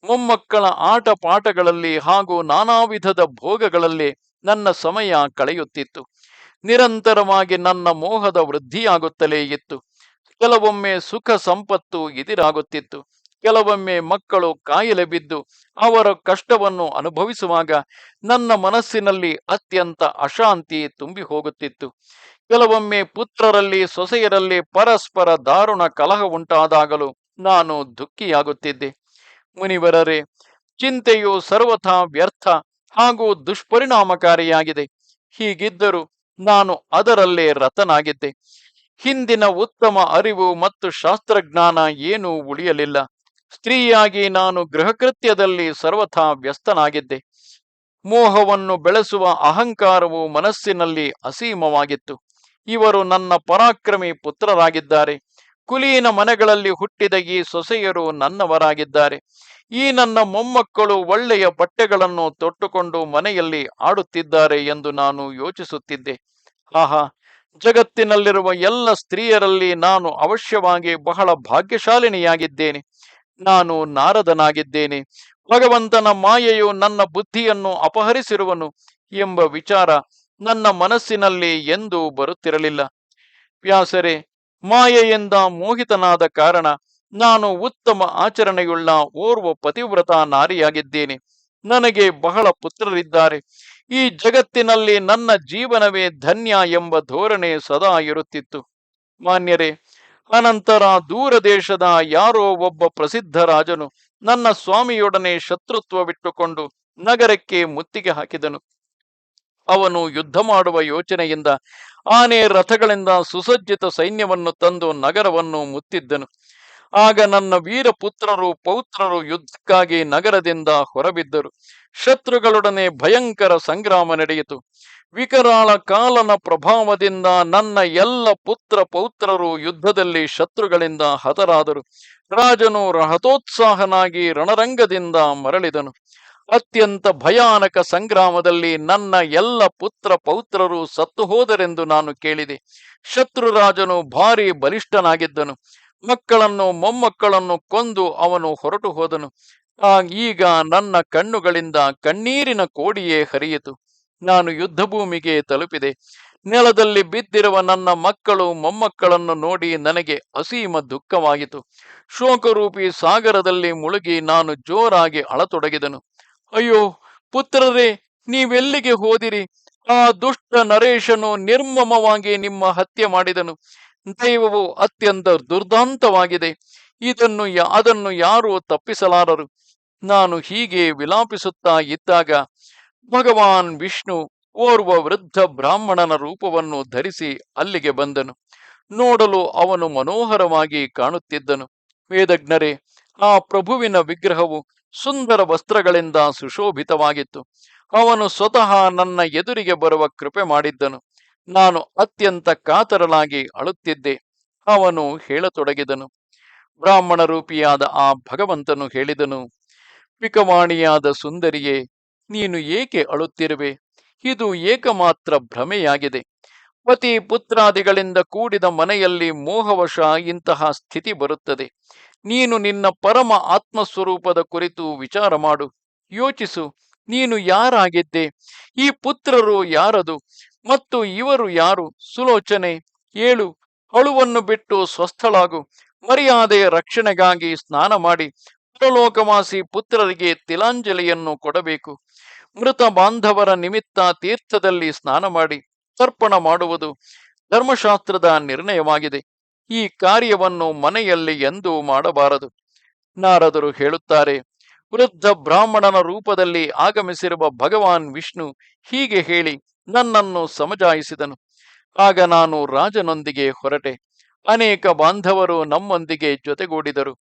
ಮೊಮ್ಮಕ್ಕಳ ಆಟ ಪಾಠಗಳಲ್ಲಿ ಹಾಗೂ ನಾನಾ ವಿಧದ ಭೋಗಗಳಲ್ಲಿ ನನ್ನ ಸಮಯ ಕಳೆಯುತ್ತಿತ್ತು. ನಿರಂತರವಾಗಿ ನನ್ನ ಮೋಹದ ವೃದ್ಧಿಯಾಗುತ್ತಲೇ ಇತ್ತು. ಕೆಲವೊಮ್ಮೆ ಸುಖ ಸಂಪತ್ತು ಇದಿರಾಗುತ್ತಿತ್ತು ಕೆಲವೊಮ್ಮೆ ಮಕ್ಕಳು ಕಾಯಿಲೆ ಬಿದ್ದು ಅವರ ಕಷ್ಟವನ್ನು ಅನುಭವಿಸುವಾಗ ನನ್ನ ಮನಸ್ಸಿನಲ್ಲಿ ಅತ್ಯಂತ ಅಶಾಂತಿ ತುಂಬಿ ಹೋಗುತ್ತಿತ್ತು ಕೆಲವೊಮ್ಮೆ ಪುತ್ರರಲ್ಲಿ, ಸೊಸೆಯರಲ್ಲಿ ಪರಸ್ಪರ ದಾರುಣ ಕಲಹ ಉಂಟಾದಾಗಲೂ ನಾನು ದುಃಖಿಯಾಗುತ್ತಿದ್ದೆ. ಮುನಿವರರೇ, ಚಿಂತೆಯು ಸರ್ವಥಾ ವ್ಯರ್ಥ ಹಾಗೂ ದುಷ್ಪರಿಣಾಮಕಾರಿಯಾಗಿದೆ. ಹೀಗಿದ್ದರೂ ನಾನು ಅದರಲ್ಲೇ ರತನಾಗಿದ್ದೆ. ಹಿಂದಿನ ಉತ್ತಮ ಅರಿವು ಮತ್ತು ಶಾಸ್ತ್ರಜ್ಞಾನ ಏನೂ ಉಳಿಯಲಿಲ್ಲ. ಸ್ತ್ರೀಯಾಗಿ ನಾನು ಗೃಹಕೃತ್ಯದಲ್ಲಿ ಸರ್ವಥಾ ವ್ಯಸ್ತನಾಗಿದ್ದೆ. ಮೋಹವನ್ನು ಬೆಳೆಸುವ ಅಹಂಕಾರವು ಮನಸ್ಸಿನಲ್ಲಿ ಅಸೀಮವಾಗಿತ್ತು. ಇವರು ನನ್ನ ಪರಾಕ್ರಮಿ ಪುತ್ರರಾಗಿದ್ದಾರೆ. ಕುಲೀನ ಮನೆಗಳಲ್ಲಿ ಹುಟ್ಟಿದ ಈ ಸೊಸೆಯರು ನನ್ನವರಾಗಿದ್ದಾರೆ. ಈ ನನ್ನ ಮೊಮ್ಮಕ್ಕಳು ಒಳ್ಳೆಯ ಬಟ್ಟೆಗಳನ್ನು ತೊಟ್ಟುಕೊಂಡು ಮನೆಯಲ್ಲಿ ಆಡುತ್ತಿದ್ದಾರೆ ಎಂದು ನಾನು ಯೋಚಿಸುತ್ತಿದ್ದೆ. ಆಹಾ, ಜಗತ್ತಿನಲ್ಲಿರುವ ಎಲ್ಲ ಸ್ತ್ರೀಯರಲ್ಲಿ ನಾನು ಅವಶ್ಯವಾಗಿ ಬಹಳ ಭಾಗ್ಯಶಾಲಿನಿಯಾಗಿದ್ದೇನೆ. ನಾನು ನಾರದನಾಗಿದ್ದೇನೆ. ಭಗವಂತನ ಮಾಯೆಯು ನನ್ನ ಬುದ್ಧಿಯನ್ನು ಅಪಹರಿಸಿರುವನು ಎಂಬ ವಿಚಾರ ನನ್ನ ಮನಸ್ಸಿನಲ್ಲಿ ಎಂದೂ ಬರುತ್ತಿರಲಿಲ್ಲ. ವ್ಯಾಸರೇ, ಮಾಯೆಯಿಂದ ಮೋಹಿತನಾದ ಕಾರಣ ನಾನು ಉತ್ತಮ ಆಚರಣೆಯುಳ್ಳ ಓರ್ವ ಪತಿವ್ರತ ನಾರಿಯಾಗಿದ್ದೇನೆ. ನನಗೆ ಬಹಳ ಪುತ್ರರಿದ್ದಾರೆ. ಈ ಜಗತ್ತಿನಲ್ಲಿ ನನ್ನ ಜೀವನವೇ ಧನ್ಯ ಎಂಬ ಧೋರಣೆ ಸದಾ ಇರುತ್ತಿತ್ತು. ಮಾನ್ಯರೇ, ಅನಂತರ ದೂರ ದೇಶದ ಯಾರೋ ಒಬ್ಬ ಪ್ರಸಿದ್ಧ ರಾಜನು ನನ್ನ ಸ್ವಾಮಿಯೊಡನೆ ಶತ್ರುತ್ವವಿಟ್ಟುಕೊಂಡು ನಗರಕ್ಕೆ ಮುತ್ತಿಗೆ ಹಾಕಿದನು. ಅವನು ಯುದ್ಧ ಮಾಡುವ ಯೋಚನೆಯಿಂದ ಆನೆ ರಥಗಳಿಂದ ಸುಸಜ್ಜಿತ ಸೈನ್ಯವನ್ನು ತಂದು ನಗರವನ್ನು ಮುತ್ತಿದ್ದನು. ಆಗ ನನ್ನ ವೀರ ಪುತ್ರರು ಪೌತ್ರರು ಯುದ್ಧಕ್ಕಾಗಿ ನಗರದಿಂದ ಹೊರಬಿದ್ದರು. ಶತ್ರುಗಳೊಡನೆ ಭಯಂಕರ ಸಂಗ್ರಾಮ ನಡೆಯಿತು. ವಿಕರಾಳ ಕಾಲನ ಪ್ರಭಾವದಿಂದ ನನ್ನ ಎಲ್ಲ ಪುತ್ರ ಪೌತ್ರರು ಯುದ್ಧದಲ್ಲಿ ಶತ್ರುಗಳಿಂದ ಹತರಾದರು. ರಾಜನು ಹತೋತ್ಸಾಹನಾಗಿ ರಣರಂಗದಿಂದ ಮರಳಿದನು. ಅತ್ಯಂತ ಭಯಾನಕ ಸಂಗ್ರಾಮದಲ್ಲಿ ನನ್ನ ಎಲ್ಲ ಪುತ್ರ ಪೌತ್ರರು ಸತ್ತು ಹೋದರೆಂದು ನಾನು ಕೇಳಿದೆ. ಶತ್ರುರಾಜನು ಭಾರಿ ಬಲಿಷ್ಠನಾಗಿದ್ದನು. ಮಕ್ಕಳನ್ನು ಮೊಮ್ಮಕ್ಕಳನ್ನು ಕೊಂದು ಅವನು ಹೊರಟು ಹೋದನು. ಈಗ ನನ್ನ ಕಣ್ಣುಗಳಿಂದ ಕಣ್ಣೀರಿನ ಕೋಡಿಯೇ ಹರಿಯಿತು. ನಾನು ಯುದ್ಧ ಭೂಮಿಗೆ ತಲುಪಿದೆ. ನೆಲದಲ್ಲಿ ಬಿದ್ದಿರುವ ನನ್ನ ಮಕ್ಕಳು ಮೊಮ್ಮಕ್ಕಳನ್ನು ನೋಡಿ ನನಗೆ ಅಸೀಮ ದುಃಖವಾಯಿತು. ಶೋಕರೂಪಿ ಸಾಗರದಲ್ಲಿ ಮುಳುಗಿ ನಾನು ಜೋರಾಗಿ ಅಳತೊಡಗಿದನು. ಅಯ್ಯೋ, ಪುತ್ರರೇ, ನೀವೆಲ್ಲಿಗೆ ಹೋದಿರಿ? ಆ ದುಷ್ಟ ನರೇಶನು ನಿರ್ಮಮವಾಗಿ ನಿಮ್ಮ ಹತ್ಯೆ ಮಾಡಿದನು. ದೈವವು ಅತ್ಯಂತ ದುರ್ದಾಂತವಾಗಿದೆ. ಇದನ್ನು ಅದನ್ನು ಯಾರು ತಪ್ಪಿಸಲಾರರು. ನಾನು ಹೀಗೆ ವಿಲಾಪಿಸುತ್ತಾ ಇದ್ದಾಗ ಭಗವಾನ್ ವಿಷ್ಣು ಓರ್ವ ವೃದ್ಧ ಬ್ರಾಹ್ಮಣನ ರೂಪವನ್ನು ಧರಿಸಿ ಅಲ್ಲಿಗೆ ಬಂದನು. ನೋಡಲು ಅವನು ಮನೋಹರವಾಗಿ ಕಾಣುತ್ತಿದ್ದನು. ವೇದಜ್ಞರೇ, ಆ ಪ್ರಭುವಿನ ವಿಗ್ರಹವು ಸುಂದರ ವಸ್ತ್ರಗಳಿಂದ ಸುಶೋಭಿತವಾಗಿತ್ತು. ಅವನು ಸ್ವತಃ ನನ್ನ ಎದುರಿಗೆ ಬರುವ ಕೃಪೆ ಮಾಡಿದ್ದನು. ನಾನು ಅತ್ಯಂತ ಕಾತರಲಾಗಿ ಅಳುತ್ತಿದ್ದೆ. ಅವನು ಹೇಳತೊಡಗಿದನು. ಬ್ರಾಹ್ಮಣ ರೂಪಿಯಾದ ಆ ಭಗವಂತನು ಹೇಳಿದನು ಪಿಕವಾಣಿಯಾದ ಸುಂದರಿಯೇ, ನೀನು ಏಕೆ ಅಳುತ್ತಿರುವೆ? ಇದು ಏಕಮಾತ್ರ ಭ್ರಮೆಯಾಗಿದೆ. ಪತಿ ಪುತ್ರಾದಿಗಳಿಂದ ಕೂಡಿದ ಮನೆಯಲ್ಲಿ ಮೋಹವಶ ಇಂತಹ ಸ್ಥಿತಿ ಬರುತ್ತದೆ. ನೀನು ನಿನ್ನ ಪರಮ ಆತ್ಮಸ್ವರೂಪದ ಕುರಿತು ವಿಚಾರ ಮಾಡು. ಯೋಚಿಸು, ನೀನು ಯಾರಾಗಿದ್ದೆ? ಈ ಪುತ್ರರು ಯಾರದು? ಮತ್ತು ಇವರು ಯಾರು? ಸುಲೋಚನೆ, ಏಳು, ಅಳುವನ್ನು ಬಿಟ್ಟು ಸ್ವಸ್ಥಳಾಗು. ಮರ್ಯಾದೆಯ ರಕ್ಷಣೆಗಾಗಿ ಸ್ನಾನ ಮಾಡಿ. ಪರಲೋಕವಾಸಿ ಪುತ್ರರಿಗೆ ತಿಲಾಂಜಲಿಯನ್ನು ಕೊಡಬೇಕು. ಮೃತ ಬಾಂಧವರ ನಿಮಿತ್ತ ತೀರ್ಥದಲ್ಲಿ ಸ್ನಾನ ಮಾಡಿ. ತರ್ಪಣ ಮಾಡುವುದು ಧರ್ಮಶಾಸ್ತ್ರದ ನಿರ್ಣಯವಾಗಿದೆ. ಈ ಕಾರ್ಯವನ್ನು ಮನೆಯಲ್ಲಿ ಎಂದೂ ಮಾಡಬಾರದು. ನಾರದರು ಹೇಳುತ್ತಾರೆ, ವೃದ್ಧ ಬ್ರಾಹ್ಮಣನ ರೂಪದಲ್ಲಿ ಆಗಮಿಸಿರುವ ಭಗವಾನ್ ವಿಷ್ಣು ಹೀಗೆ ಹೇಳಿ ನನ್ನನ್ನು ಸಮಜಾಯಿಸಿದನು. ಆಗ ನಾನು ರಾಜನೊಂದಿಗೆ ಹೊರಟೆ. ಅನೇಕ ಬಾಂಧವರು ನಮ್ಮೊಂದಿಗೆ ಜೊತೆಗೂಡಿದರು.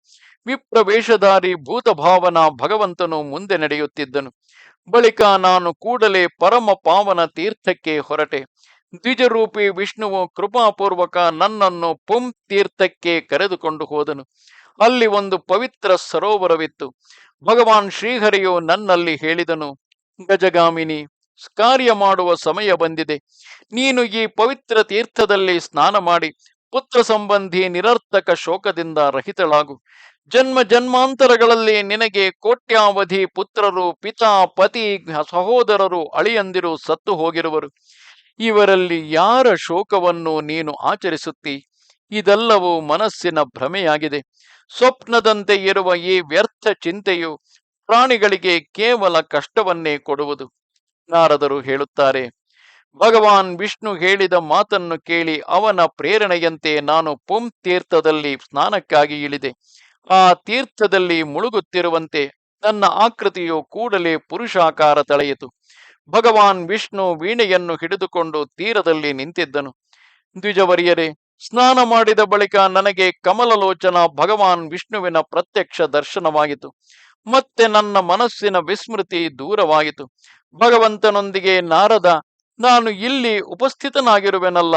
ವಿಪ್ರವೇಶಧಾರಿ ಭೂತಭಾವನ ಭಗವಂತನು ಮುಂದೆ ನಡೆಯುತ್ತಿದ್ದನು. ಬಳಿಕ ನಾನು ಕೂಡಲೇ ಪರಮ ಪಾವನ ತೀರ್ಥಕ್ಕೆ ಹೊರಟೆ. ದ್ವಿಜರೂಪಿ ವಿಷ್ಣುವು ಕೃಪಾಪೂರ್ವಕ ನನ್ನನ್ನು ಪುಂ ತೀರ್ಥಕ್ಕೆ ಕರೆದುಕೊಂಡು ಹೋದನು. ಅಲ್ಲಿ ಒಂದು ಪವಿತ್ರ ಸರೋವರವಿತ್ತು. ಭಗವಾನ್ ಶ್ರೀಹರಿಯು ನನ್ನಲ್ಲಿ ಹೇಳಿದನು, ಗಜಗಾಮಿನಿ, ಕಾರ್ಯ ಮಾಡುವ ಸಮಯ ಬಂದಿದೆ. ನೀನು ಈ ಪವಿತ್ರ ತೀರ್ಥದಲ್ಲಿ ಸ್ನಾನ ಮಾಡಿ ಪುತ್ರ ಸಂಬಂಧಿ ನಿರರ್ಥಕ ಶೋಕದಿಂದ ರಹಿತಳಾಗು. ಜನ್ಮ ಜನ್ಮಾಂತರಗಳಲ್ಲಿ ನಿನಗೆ ಕೋಟ್ಯಾವಧಿ ಪುತ್ರರು ಪಿತಾ ಪತಿ ಸಹೋದರರು ಅಳಿಯಂದಿರು ಸತ್ತು ಹೋಗಿರುವರು. ಇವರಲ್ಲಿ ಯಾರ ಶೋಕವನ್ನು ನೀನು ಆಚರಿಸುತ್ತಿ? ಇದೆಲ್ಲವೂ ಮನಸ್ಸಿನ ಭ್ರಮೆಯಾಗಿದೆ. ಸ್ವಪ್ನದಂತೆ ಇರುವ ಈ ವ್ಯರ್ಥ ಚಿಂತೆಯು ಪ್ರಾಣಿಗಳಿಗೆ ಕೇವಲ ಕಷ್ಟವನ್ನೇ ಕೊಡುವುದು, ನಾರದರು ಹೇಳುತ್ತಾರೆ. ಭಗವಾನ್ ವಿಷ್ಣು ಹೇಳಿದ ಮಾತನ್ನು ಕೇಳಿ ಅವನ ಪ್ರೇರಣೆಯಂತೆ ನಾನು ಪುಂ ತೀರ್ಥದಲ್ಲಿ ಸ್ನಾನಕ್ಕಾಗಿ ಇಳಿದೆ. ಆ ತೀರ್ಥದಲ್ಲಿ ಮುಳುಗುತ್ತಿರುವಂತೆ ನನ್ನ ಆಕೃತಿಯು ಕೂಡಲೇ ಪುರುಷಾಕಾರ ತಳೆಯಿತು. ಭಗವಾನ್ ವಿಷ್ಣು ವೀಣೆಯನ್ನು ಹಿಡಿದುಕೊಂಡು ತೀರದಲ್ಲಿ ನಿಂತಿದ್ದನು. ದ್ವಿಜವರಿಯರೇ, ಸ್ನಾನ ಮಾಡಿದ ಬಳಿಕ ನನಗೆ ಕಮಲಲೋಚನ ಭಗವಾನ್ ವಿಷ್ಣುವಿನ ಪ್ರತ್ಯಕ್ಷ ದರ್ಶನವಾಯಿತು ಮತ್ತೆ ನನ್ನ ಮನಸ್ಸಿನ ವಿಸ್ಮೃತಿ ದೂರವಾಯಿತು. ಭಗವಂತನೊಂದಿಗೆ, ನಾರದ, ನಾನು ಇಲ್ಲಿ ಉಪಸ್ಥಿತನಾಗಿರುವೆನಲ್ಲ,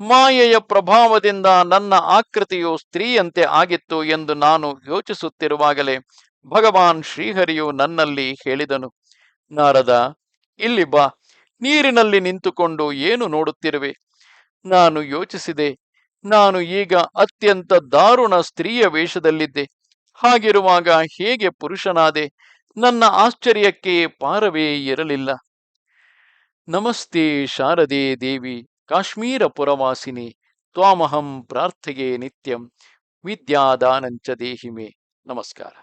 ಮಾಯೆಯ ಪ್ರಭಾವದಿಂದ ನನ್ನ ಆಕೃತಿಯು ಸ್ತ್ರೀಯಂತೆ ಆಗಿತ್ತು ಎಂದು ನಾನು ಯೋಚಿಸುತ್ತಿರುವಾಗಲೇ ಭಗವಾನ್ ಶ್ರೀಹರಿಯು ನನ್ನಲ್ಲಿ ಹೇಳಿದನು. ನಾರದ ಇಲ್ಲಿ ಬಾ, ನೀರಿನಲ್ಲಿ ನಿಂತುಕೊಂಡು ಏನು ನೋಡುತ್ತಿರುವೆ? ನಾನು ಯೋಚಿಸಿದೆ, ನಾನು ಈಗ ಅತ್ಯಂತ ದಾರುಣ ಸ್ತ್ರೀಯ ವೇಷದಲ್ಲಿದ್ದೆ. ಹಾಗಿರುವಾಗ ಹೇಗೆ ಪುರುಷನಾದೆ? ನನ್ನ ಆಶ್ಚರ್ಯಕ್ಕೆ ಪಾರವೇ ಇರಲಿಲ್ಲ. ನಮಸ್ತೆ ಶಾರದೆ ದೇವಿ, ಕಾಶ್ಮೀರ ಪುರವಾಸಿನಿ, ತ್ವಾಮಹಂ ಪ್ರಾರ್ಥೆಗೆ ನಿತ್ಯಂ, ವಿದ್ಯಾದಾನಂಚ ದೇಹಿಮೆ. ನಮಸ್ಕಾರ.